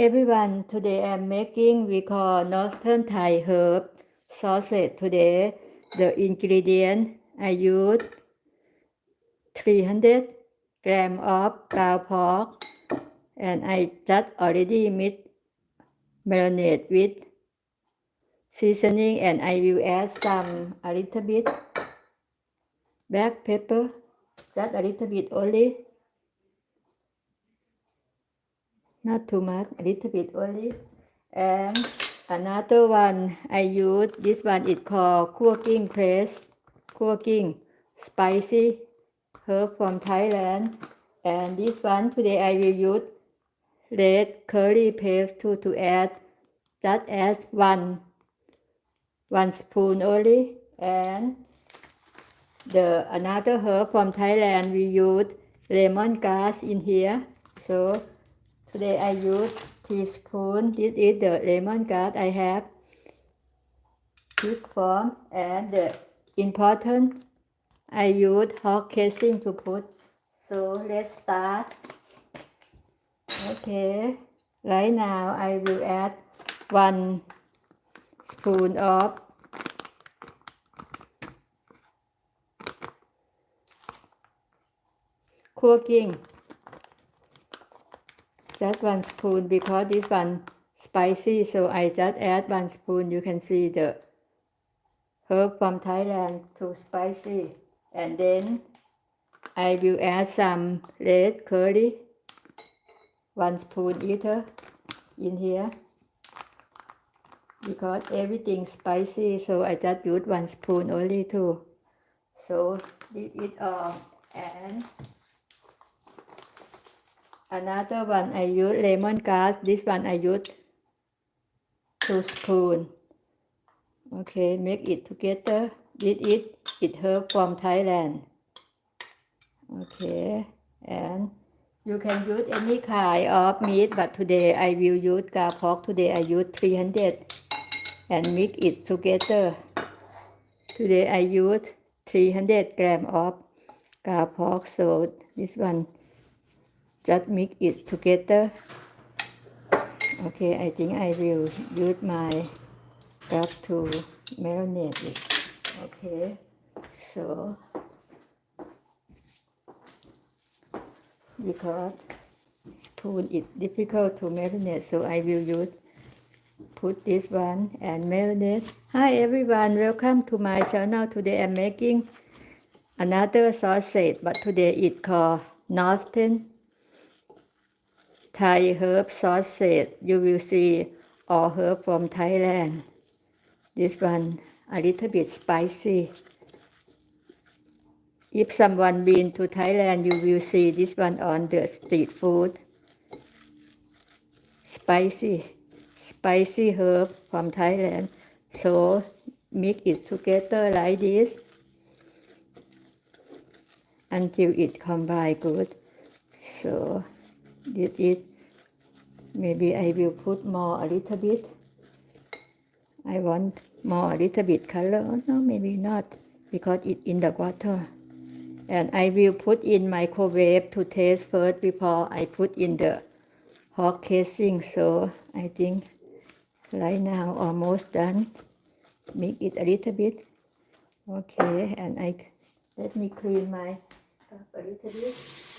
everyone, today I'm making we call Northern Thai herb sausage today. The ingredient I use 300 gram of cow pork and I just already mix marinade with seasoning and I will add some a little bit black pepper just a little bit only not too much a little bit only. And another one I use this one is called cooking press cooking spicy herb from Thailand. And this one today I will use red curry paste to to add just as one one spoon only. And the another herb from Thailand we use lemongrass in here. So today I use teaspoon. This is the lemongrass I have. Big form and the important I use hot casing to put. So let's start. Okay. Right now I will add one spoon of cooking just one spoon because this one spicy so I just add one spoon. You can see the herb from Thailand too spicy. And then I will add some red curry one spoon either in here. Because everything spicy so I just use one spoon only too. So this is all and another one I use lemongrass this one I use two spoon. Okay make it together. This is it herb from Thailand. Okay and you can use any kind of meat but today I will use cow pork. Today I use 300 and mix it together. Today I use 300 gram of cow pork. So this one just mix it together. Okay I think I will use my cup to marinate it. Okay so because spoon is difficult to marinate so I will use put this one and marinate. Hi everyone. Welcome to my channel. Today I'm making another sausage but today it called northern Thai herb sausage you will see all herb from Thailand this one a little bit spicy if someone been to Thailand, you will see this one on the street food. Spicy, spicy herb from Thailand. So mix it together like this until it combine good. So this is maybe I will put more a little bit. I want more a little bit color. Oh, no, maybe not because it in the water. And I will put in microwave to taste first before I put in the hot casing. So I think right now almost done. Make it a little bit. Okay and I let me clean my cup a little bit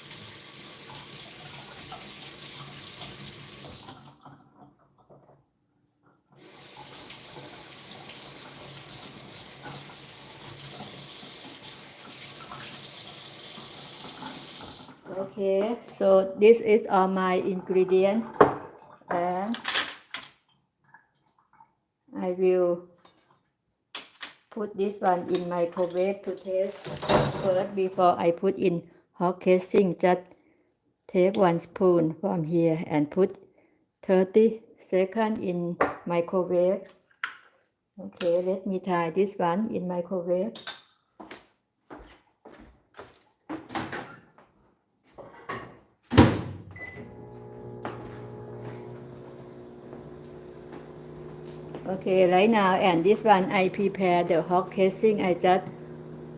okay so this is all my ingredient. And I will put this one in my microwave to taste first before I put in hot casing. Just take one spoon from here and put 30 seconds in microwave. Okay let me try this one in microwave Okay, right now, and this one, I prepare the hot casing. I just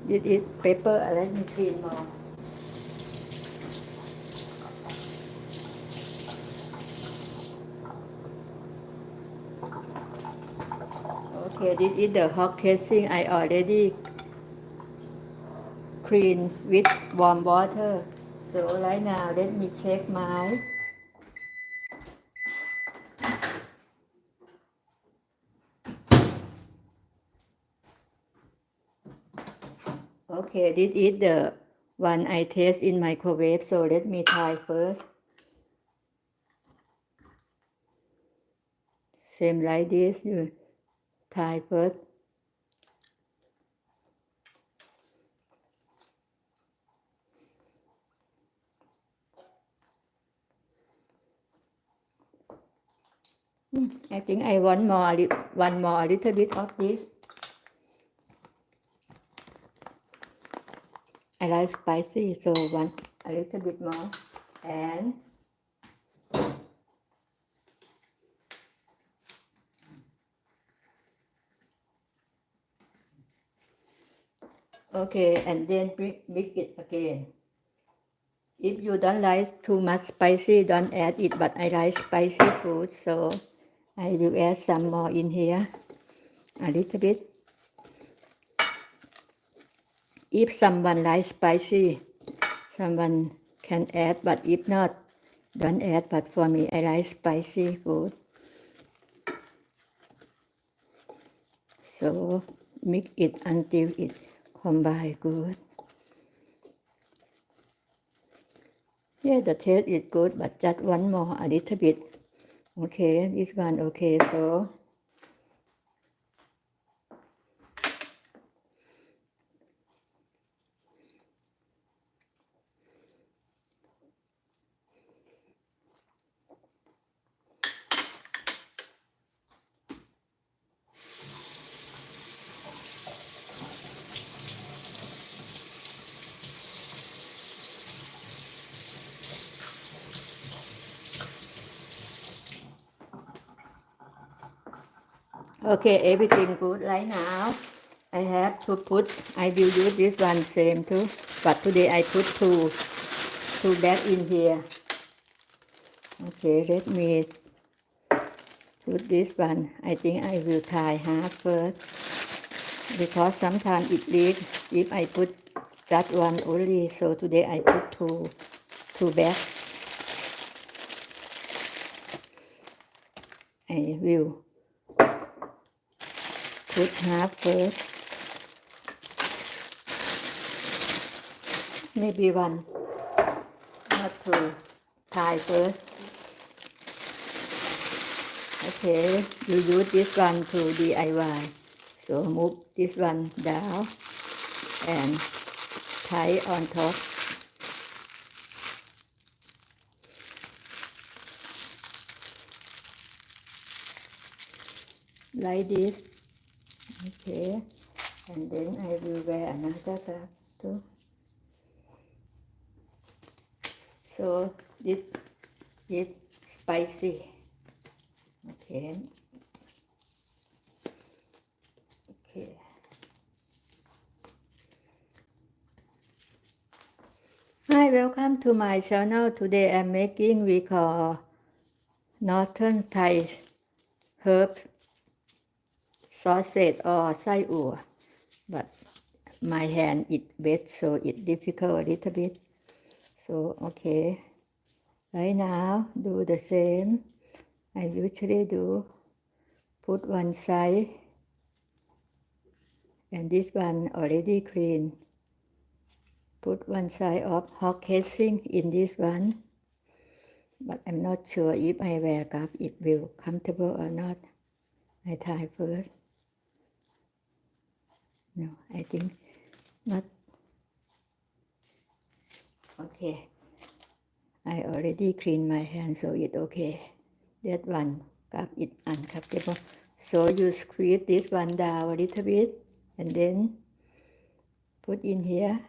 did it paper, and let me clean more. Okay, this is the hot casing. I already clean with warm water. So right now, let me check my Okay, this is the one I test in microwave. So let me try first. Same like this. You try first. Hmm, I think I want more, one more, a little bit of this. I like spicy, so one a little bit more. And okay, and then mix, it again. If you don't like too much spicy, don't add it. But I like spicy food, so I will add some more in here, a little bit. If someone likes spicy, someone can add, but if not, don't add. But for me, I like spicy food. So mix it until it combine good. Yeah, the taste is good, but just one more, a little bit. Okay, this one okay. So Okay, everything good right now. I have to put, I will use this one same too, but today I put two, two back in here. Okay, let me put this one. I think I will tie half first because sometimes it leaks if I put that one only. So today I put two, two back. I will put half first. Maybe one, not two. Tie first. Okay, you use this one to DIY. So move this one down and tie on top. Like this. Okay, and then I will wear another cap too. So this is spicy. Okay. Okay. Hi, welcome to my channel. Today I'm making we call uh, Northern Thai herb sausage or sai oh, but my hand it wet, so it difficult a little bit. So okay, right now do the same. I usually do put one side and this one already clean. Put one side of hot casing in this one, but I'm not sure if I wear up it will comfortable or not. I try first no, I think not. Okay. I already clean my hand, so it okay. That one got it uncomfortable. So you squeeze this one down a little bit and then put in here.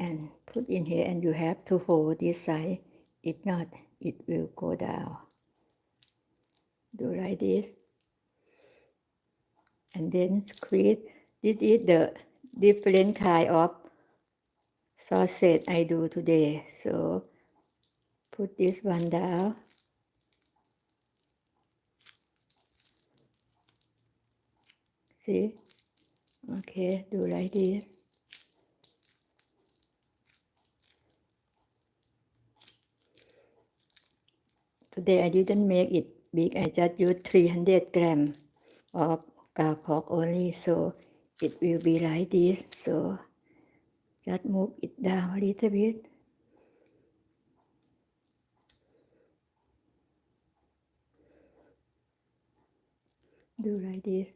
and put in here and you have to hold this side if not it will go down do like this and then squeeze this is the different kind of sausage I do today. So put this one down. See? Okay, do like this. Today I didn't make it big. I just used 300 gram of cow pork only, so it will be like this. So just move it down a little bit. Do like this.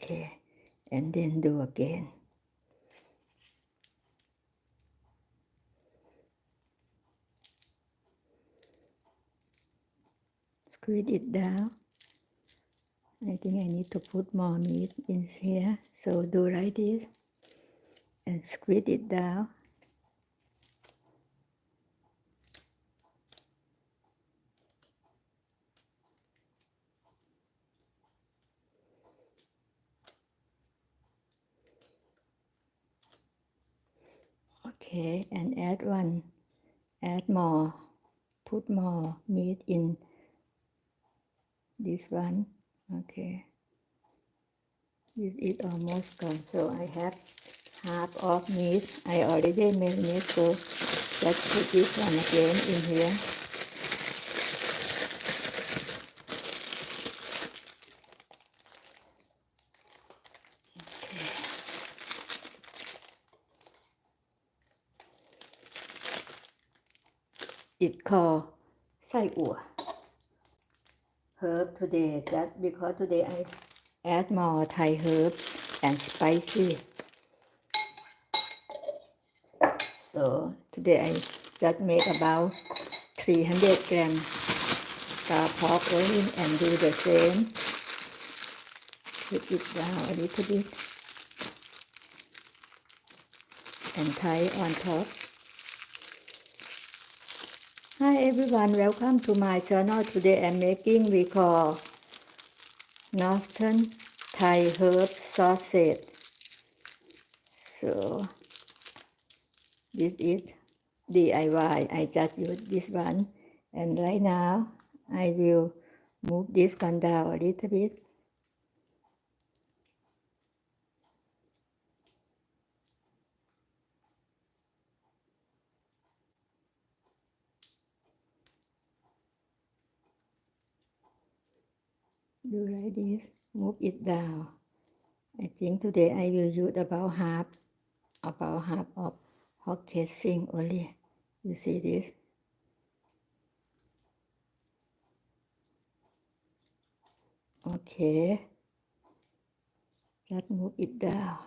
Okay, and then do again. Squeeze it down. I think I need to put more meat in here. So do like this and squeeze it down. Okay, and add one, add more, put more meat in this one. Okay, this is almost gone. So I have half of meat. I already marinate, so let's put this one again in here. Okay. It called ไส้อั่ว herb today. That because today I add more Thai herb and spicy. So today I just made about 300 gram cow pork only and do the same. Put it down a little bit and tie on top Hi everyone, welcome to my channel. Today I'm making we call Northern Thai herb sausage. So this is DIY. I just use this one, and right now I will move this one down a little bit. do like this move it down. I think today I will use about half about half of hot casing only. You see this? Okay. Just move it down.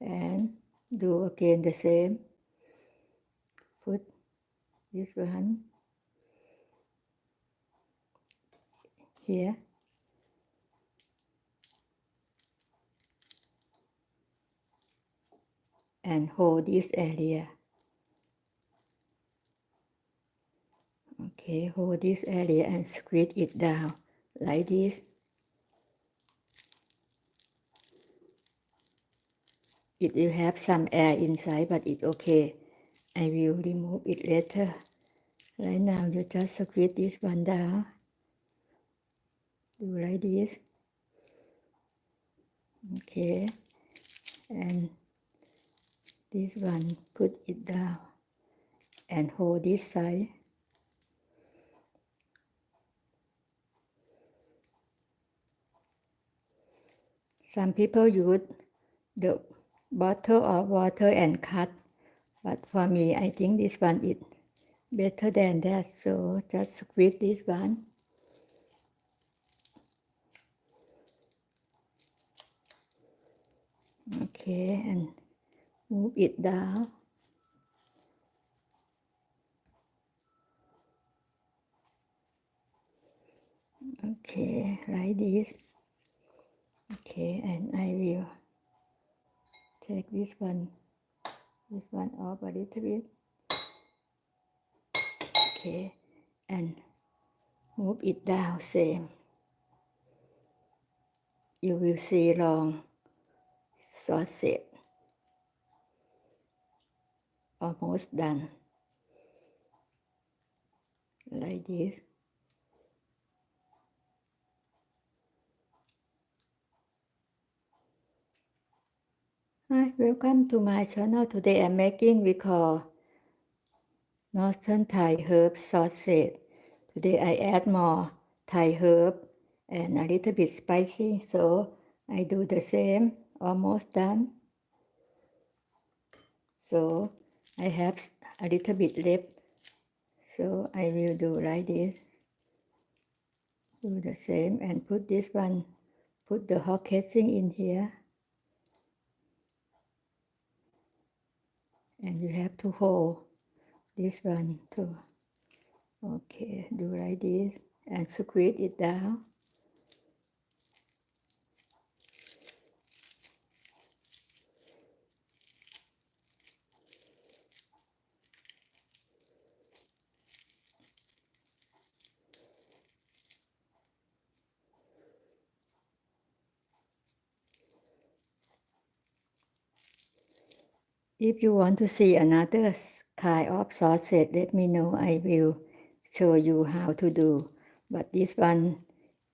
And do again the same. Put this one here and hold this area. Okay hold this area and squeeze it down like this. It will have some air inside but it's okay. I will remove it later. Right now you just squeeze this one down. Do like this. Okay. And this one put it down and hold this side. Some people use the bottle of water and cut but for me I think this one is better than that. So just squeeze this one. Okay and move it down okay like this. Okay and I will take this one this one off a little bit. Okay and move it down same. You will see long sausage almost done like this Hi, welcome to my channel. Today I'm making we call Northern Thai herb sausage. Today I add more Thai herb and a little bit spicy, so I do the same, almost done. So I have a little bit left, so I will do like this. Do the same and put this one, put the hot casing in here. and you have to hold this one too. Okay, do like this and squeeze it down. If you want to see another kind of sausage, let me know. I will show you how to do. But this one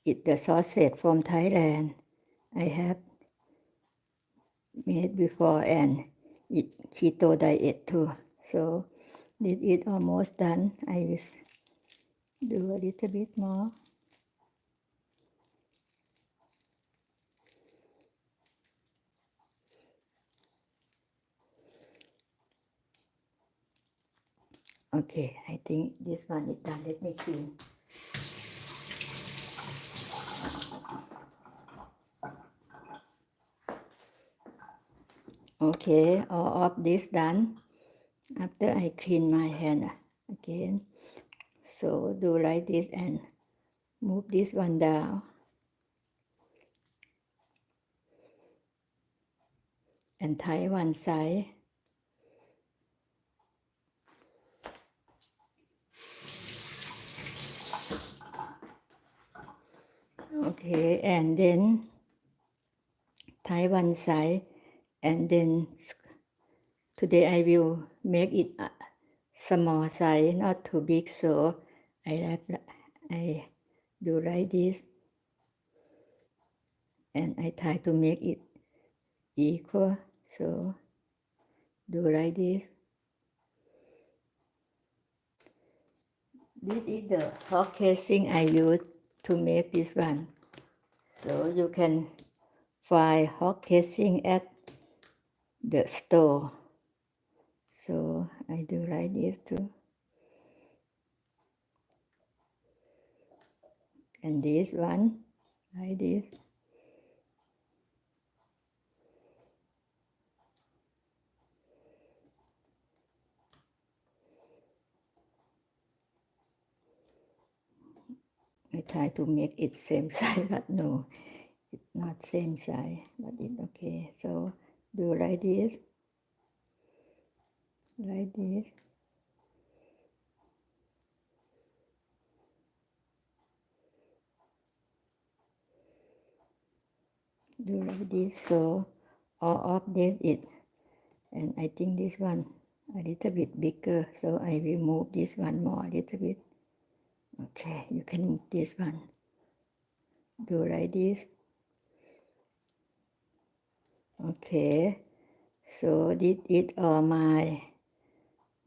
is the sausage from Thailand. I have made before and it keto diet too. So this is almost done. I will do a little bit more. Okay, I think this one is done. Let me clean. Okay, all of this done. After I clean my hand ah, again. So do like this and move this one down. And tie one side. Okay, and then tie one side, and then today I will make it uh, a small size, not too big. So I I do like this, and I try to make it equal. So do like this. This is the hot casing I use to make this one. So you can find hot casing at the store. So I do like this too. And this one, like this. Try to make it same size, but no, it's not same size, but it's okay. So do like this, like this. Do like this. So all of this is, and I think this one a little bit bigger. So I will move this one more a little bit. Okay, you can move this one. Do like this. Okay, so this is all my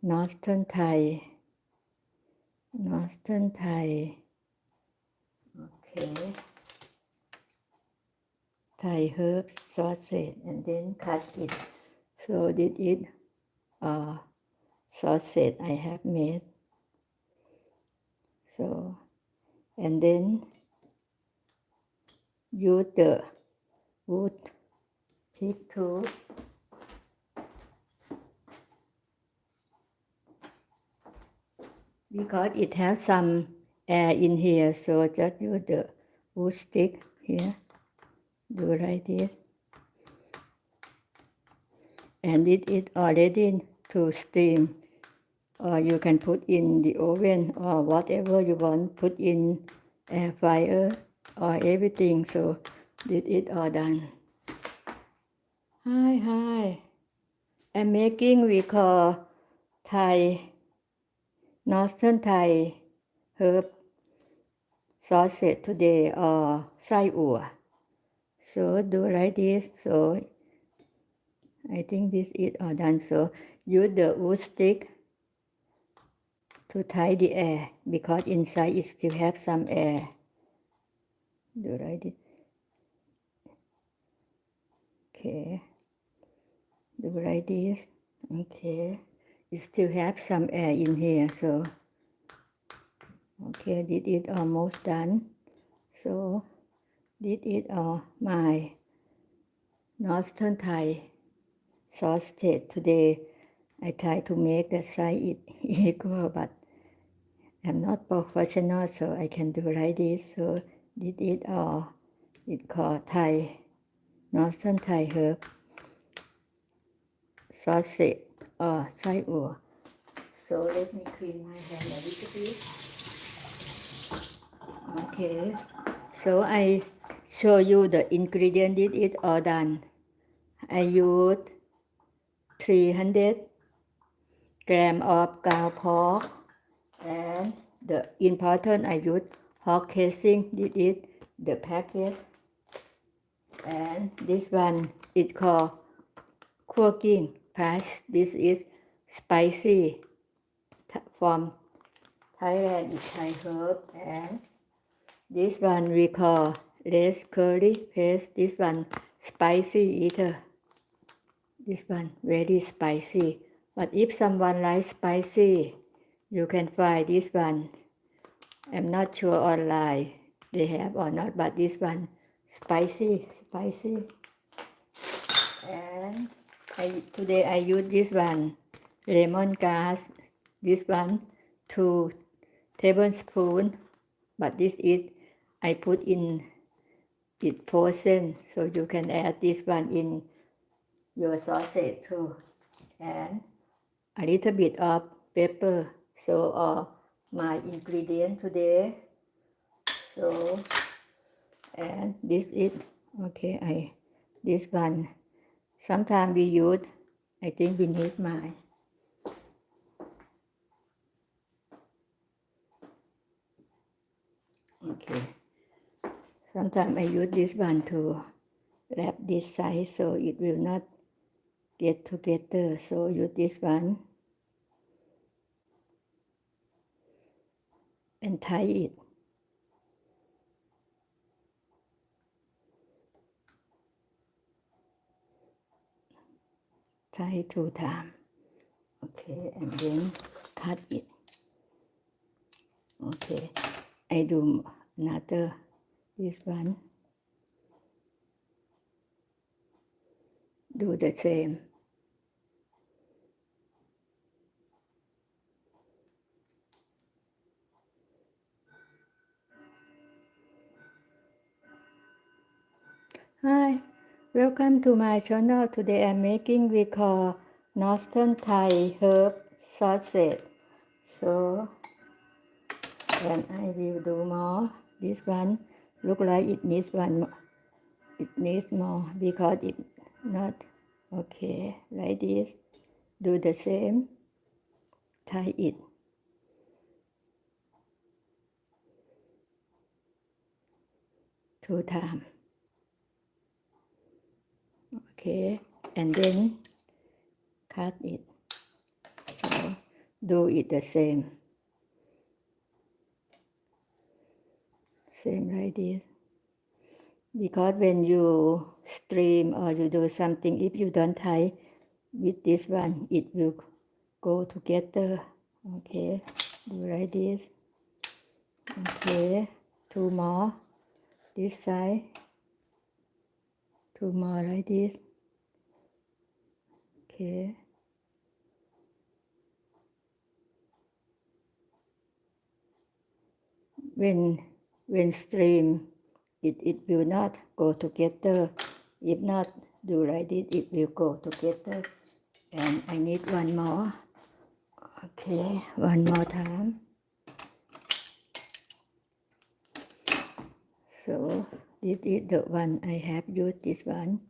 Northern Thai. Northern Thai. Okay. Thai herb sausage and then cut it. So this is uh, sausage I have made. So, and then use the wood pick tool. Because it has some air in here, so just use the wood stick here. Do like this. And it is already to steam or you can put in the oven or whatever you want put in air fryer or everything. So did it all done. Hi hi. I'm making we call thai northern thai herb sausage today or sai ua. So do like this. So i think this is all done. So use the wood stick to tie the air because inside it still have some air. Do right this. Okay. Do right this. Okay. It still have some air in here. So okay, this is almost done. So this is all my Northern Thai sausage today. I try to make the size it equal, but I'm not professional, so I can do like this. So did it all. It called Thai, Northern Thai herb, sausage, or Thai or. So let me clean my hand a little bit. Okay, so I show you the ingredient. Did it all done? I used 300 gram of cow pork and the important I use pork casing. This is the packet. And this one is called cooking pass. This is spicy from Thailand. Thai herb and this one we call red curry paste. This one spicy eater. This one very spicy. But if someone likes spicy, you can find this one. I'm not sure online they have or not, but this one spicy, spicy. And I, today I use this one lemon grass. This one two tablespoon, but this is I put in it frozen, so you can add this one in your sausage too, and a little bit of pepper. So all my ingredient today. So and this is okay. I this one. Sometimes we use. I think we need my. Okay. Sometimes I use this one to wrap this side so it will not get together. So use this one and tie it. Tie two times. Okay, and then cut it. Okay, I do another this one. Do the same. Hi, welcome to my channel. Today I'm making we call uh, Northern Thai herb sausage. So, and I will do more. This one look like it needs one. It needs more because it not okay like this. Do the same. Tie it. Two times. Okay, and then cut it. So do it the same. Same like this. Because when you stream or you do something, if you don't tie with this one, it will go together. Okay, do like this. Okay, two more. This side. Two more like this. Okay. When when stream, it, it will not go together. If not do like this, it will go together. And I need one more. Okay, one more time. So this is the one I have used this one.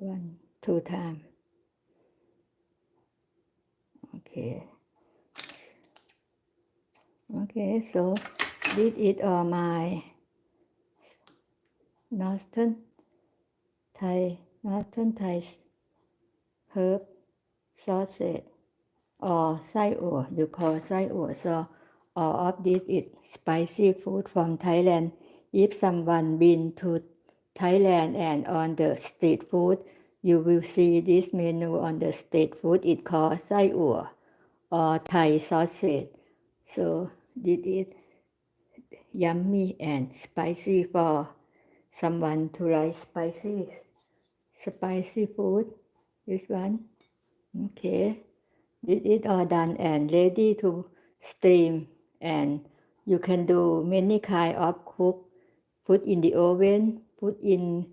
One, two time. Okay. Okay, so this is all my Northern Thai Northern Thai herb sausage or ไส้อั่ว you call ไส้อั่ว so all of this is spicy food from Thailand if someone been to Thailand and on the street food, you will see this menu on the street food. It called Sai Ua or Thai sausage. So did it yummy and spicy for someone to like spicy spicy food. This one. Okay. Did it all done and ready to steam and you can do many kind of cook. Put in the oven put in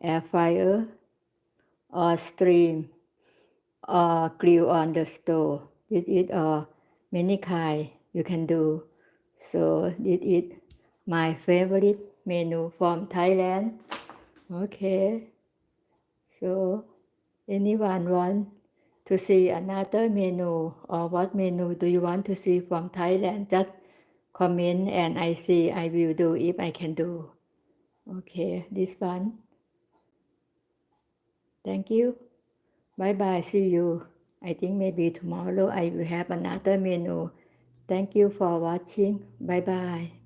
air fryer or steam or grill on the stove. This is all many kind you can do. So this is my favorite menu from Thailand. Okay. So anyone want to see another menu or what menu do you want to see from Thailand? Just comment and I see I will do if I can do okay this one. Thank you. Bye bye see you. I think maybe tomorrow I will have another menu. Thank you for watching. Bye bye